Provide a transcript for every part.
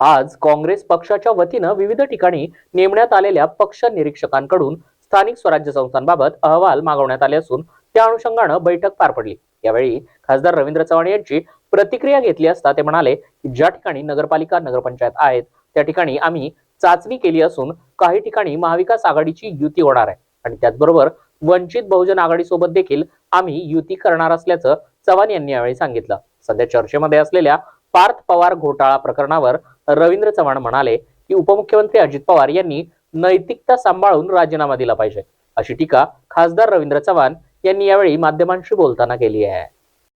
आज काँग्रेस पक्षाच्या वतीनं विविध ठिकाणी नेमण्यात आलेल्या पक्ष निरीक्षकांकडून स्थानिक स्वराज्य संस्थांबाबत अहवाल मागवण्यात आले असून त्या अनुषंगानं बैठक पार पडली. यावेळी खासदार रवींद्र चव्हाण यांची प्रतिक्रिया घेतली असता ते म्हणाले की ज्या ठिकाणी नगरपालिका नगरपंचायत आहेत त्या ठिकाणी आम्ही चाचणी केली असून काही ठिकाणी महाविकास आघाडीची युती होणार आहे. आणि त्याचबरोबर वंचित बहुजन आघाडीसोबत देखील आम्ही युती करणार असल्याचं चव्हाण यांनी यावेळी सांगितलं. सध्या चर्चेमध्ये असलेल्या पार्थ पवार घोटाळा प्रकरणावर रवींद्र चव्हाण म्हणाले की उपमुख्यमंत्री अजित पवार यांनी नैतिकता सांभाळून राजीनामा दिला पाहिजे. अशी टीका खासदार रवींद्र चव्हाण यांनी यावेळी माध्यमांशी बोलताना केली आहे.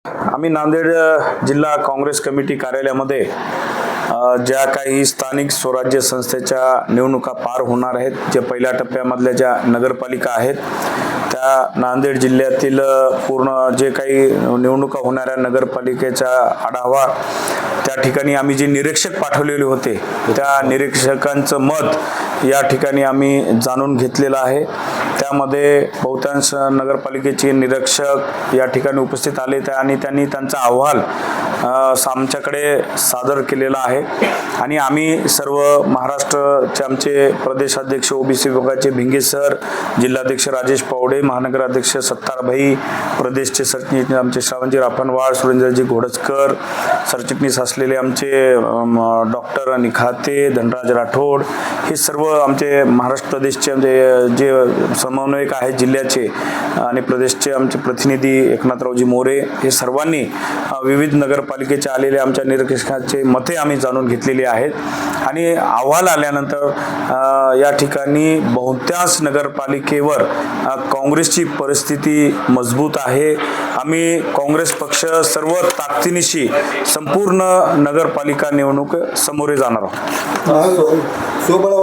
आम्ही नांदेड जिल्हा काँग्रेस कमिटी कार्यालयामध्ये ज्या काही स्थानिक स्वराज्य संस्थेच्या निवडणुका पार होणार आहेत जे पहिल्या टप्प्यामधल्या ज्या नगरपालिका आहेत या नांदेड जिल्ह्यातील पूर्ण जे काही निवडणुका होणाऱ्या नगरपालिकेचा आढावा त्या ठिकाणी आम्ही जे निरीक्षक पाठवलेले होते त्या निरीक्षकांचं मत या ठिकाणी आम्ही जाणून घेतलेलं आहे. त्यामध्ये बहुतांश नगरपालिकेचे निरीक्षक या ठिकाणी उपस्थित आले त्या आणि त्यांनी त्यांचा अहवाल आमच्याकडे सादर केलेला आहे. आणि आम्ही सर्व महाराष्ट्रचे आमचे प्रदेशाध्यक्ष ओबीसी विभागाचे भिंगे सर जिल्हाध्यक्ष राजेश पावडे महानगराध्यक्ष सत्तारभाई प्रदेशचे सरचिटणीस आमचे श्रावणजी रापणवाळ सुरेंद्रजी घोडजकर सरचिटणीस असलेले आमचे डॉक्टर डॉक्टर निखाते धनराज राठोड हे सर्व आमचे महाराष्ट्र प्रदेशचे आमचे जे समन्वयक आहेत जिल्ह्याचे आणि प्रदेशचे आमचे प्रतिनिधी एकनाथरावजी मोरे हे सर्वांनी विविध नगरपालिकेचे आलेले आमच्या निरीक्षकांचे मते आम्ही जाणून घेतलेली आहेत. आणि अहवाल आल्यानंतर या ठिकाणी बहुतांश नगरपालिकेवर काँग्रेस काँग्रेसची परिस्थिती मजबूत आहे. आम्ही काँग्रेस पक्ष सर्व ताकदीनिशी संपूर्ण नगरपालिका निवडणूक समोरे जाणार आहोत.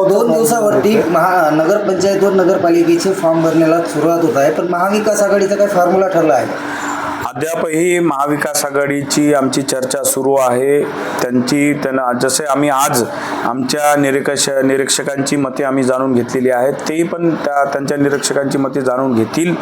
दोन दिवसावरती महा नगरपंचायतवर नगरपालिकेचे फॉर्म भरण्याला सुरुवात होत आहे. पण महाविकास आघाडीचा काय फॉर्म्युला ठरला आहे. अद्यापही महाविकास आघाडीची आमची चर्चा सुरू आहे. त्यांची त्यांना जसे आम्ही आज आमच्या निरीक्षक निरीक्षकांची मते आम्ही जाणून घेतलेली आहेत तेही पण त्या त्यांच्या निरीक्षकांची मते जाणून घेतील.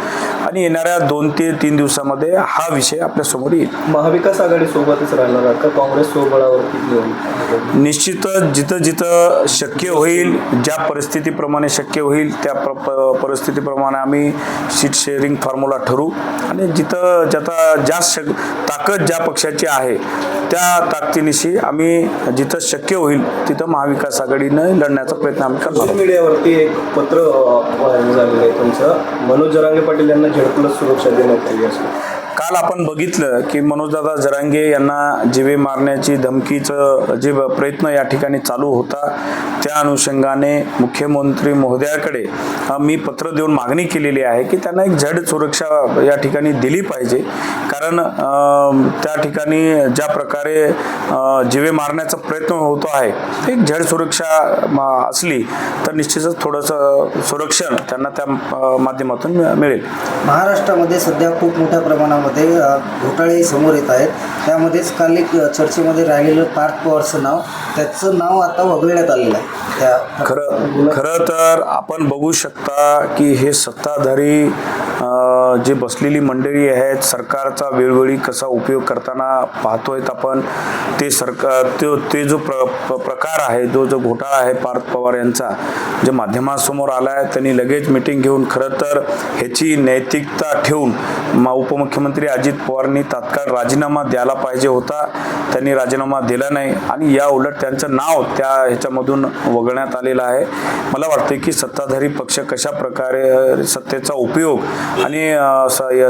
आणि येणाऱ्या दोन ते तीन दिवसामध्ये हा विषय आपल्यासमोर येईल. महाविकास आघाडी सोबतच राहणार का? काँग्रेस सोबळावरती निश्चितच जिथं जिथं शक्य होईल ज्या परिस्थितीप्रमाणे शक्य होईल त्या परिस्थितीप्रमाणे आम्ही सीट शेअरिंग फॉर्म्युला ठरवू. आणि जिथं ज्याचा जास्त शक ताकद ज्या पक्षाची आहे त्या ताकदीनिशी आम्ही जिथं शक्य होईल तिथं महाविकास आघाडीनं लढण्याचा प्रयत्न आम्ही आहोत. मीडियावरती एक पत्र व्हायरल झालेलं आहे तुमचं मनोज जरांगे पाटील यांना झेड प्लस सुरक्षा देण्यात आली असं काल आपण बघितलं की मनोजदादा जरांगे यांना जिवे मारण्याची धमकीचं जे ब- प्रयत्न या ठिकाणी चालू होता त्या अनुषंगाने मुख्यमंत्री महोदयाकडे मी पत्र देऊन मागणी केलेली आहे की त्यांना एक झड सुरक्षा या ठिकाणी दिली पाहिजे. कारण त्या ठिकाणी ज्या प्रकारे जीवे जिवे मारण्याचा प्रयत्न होतो आहे एक झड सुरक्षा असली तर निश्चितच थोडंसं सुरक्षण त्यांना त्या माध्यमातून मिळेल. महाराष्ट्रामध्ये सध्या खूप मोठ्या प्रमाणावर अ, घोटाळे समोर येत आहेत. त्यामध्येच काल एक चर्चेमध्ये राहिलेलं पार्थ पवारचं नाव त्याचं नाव आता वगळण्यात आलेलं आहे. त्या खरं खरं तर आपण बघू शकता की हे सत्ताधारी जे बसलेली मंडळी आहेत सरकारचा वेळोवेळी कसा उपयोग करताना पाहतोयत आपण ते सरकार तो ते जो प्र प्र- प्रकार आहे जो जो घोटाळा आहे पार्थ पवार यांचा जे माध्यमांसमोर आला आहे त्यांनी लगेच मिटिंग घेऊन खरं तर ह्याची नैतिकता ठेवून मा उपमुख्यमंत्री अजित पवारांनी तात्काळ राजीनामा द्यायला पाहिजे होता. त्यांनी राजीनामा दिला नाही आणि या उलट त्यांचं नाव त्या ह्याच्यामधून वगळण्यात आलेलं आहे. मला वाटतं की सत्ताधारी पक्ष कशा प्रकारे सत्तेचा उपयोग आणि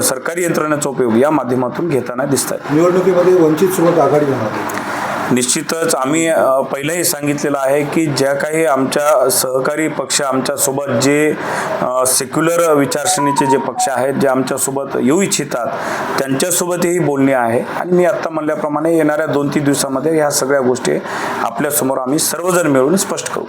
सरकारी यंत्रणेचा उपयोग या माध्यमातून घेताना दिसत आहेत निवडणुकीमध्ये वंचित सोबत आघाडी होणार निश्चितच आम्ही पहिलंही सांगितलेलं आहे की ज्या काही आमच्या सहकारी पक्ष आमच्यासोबत जे सेक्युलर विचारसरणीचे जे पक्ष आहेत जे आमच्यासोबत येऊ इच्छितात त्यांच्यासोबतही बोलणे आहे. आणि मी आत्ता म्हणल्याप्रमाणे येणाऱ्या दोन तीन दिवसामध्ये ह्या सगळ्या गोष्टी आपल्यासमोर आम्ही सर्वजण मिळून स्पष्ट करू.